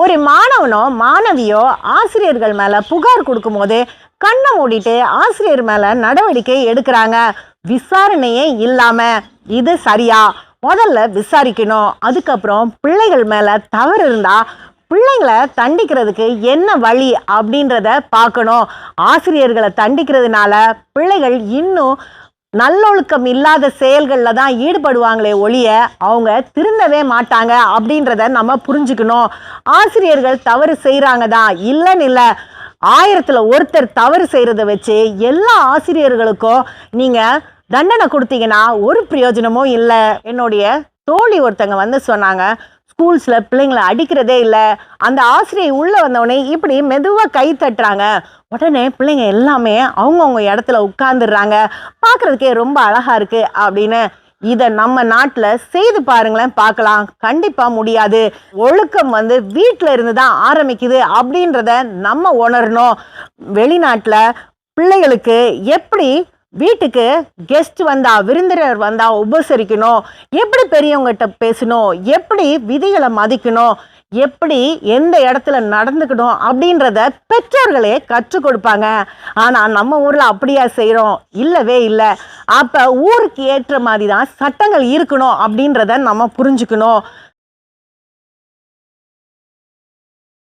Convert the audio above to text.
ஒரு மாணவனோ மாணவியோ ஆசிரியர்கள் மேலே புகார் கொடுக்கும்போது கண்ணை மூடிட்டு ஆசிரியர் மேலே நடவடிக்கை எடுக்கிறாங்க. விசாரணையே இல்லாமல் இது சரியா? முதல்ல விசாரிக்கணும். அதுக்கப்புறம் பிள்ளைகள் மேலே தவறு இருந்தால் பிள்ளைங்களை தண்டிக்கிறதுக்கு என்ன வழி அப்படின்றத பார்க்கணும். ஆசிரியர்களை தண்டிக்கிறதுனால பிள்ளைகள் இன்னும் நல்லொழுக்கம் இல்லாத செயல்களில் தான் ஈடுபடுவாங்களே ஒழிய அவங்க திருந்தவே மாட்டாங்க அப்படின்றத நம்ம புரிஞ்சுக்கணும். ஆசிரியர்கள் தவறு செய்கிறாங்க தான். இல்லைன்னு இல்லை. ஆயிரத்தில் ஒருத்தர் தவறு செய்கிறத வச்சு எல்லா ஆசிரியர்களுக்கும் நீங்கள் தண்டனை கொடுத்தீங்கன்னா ஒரு பிரயோஜனமும் இல்லை. என்னுடைய தோழி ஒருத்தங்க வந்து சொன்னாங்க ஸ்கூல்ஸில் பிள்ளைங்களை அடிக்கிறதே இல்லை. அந்த ஆசிரியை உள்ளே வந்தவொடனே இப்படி மெதுவாக கை தட்டுறாங்க. உடனே பிள்ளைங்க எல்லாமே அவங்கவுங்க இடத்துல உட்காந்துடுறாங்க பார்க்குறதுக்கே ரொம்ப அழகாக இருக்குது அப்படின்னு இதை நம்ம நாட்டில் செய்து பாருங்களேன் பார்க்கலாம். கண்டிப்பாக முடியாது. ஒழுக்கம் வந்து வீட்டில் இருந்து தான் ஆரம்பிக்குது அப்படின்றத நம்ம உணரணும். வெளிநாட்டில் பிள்ளைகளுக்கு எப்படி வீட்டுக்கு கெஸ்ட் வந்தா விருந்தினர் வந்தா உபசரிக்கணும். எப்படி பெரியவங்ககிட்ட பேசணும்? எப்படி விதிகளை மதிக்கணும்? எப்படி எந்த இடத்துல நடந்துக்கணும்? அப்படின்றத பெற்றோர்களே கற்றுக் கொடுப்பாங்க. ஆனால் நம்ம ஊரில் அப்படியா செய்கிறோம் இல்லவே இல்லை. அப்போ ஊருக்கு ஏற்ற மாதிரி தான் சட்டங்கள் இருக்கணும் அப்படின்றத நம்ம புரிஞ்சுக்கணும்.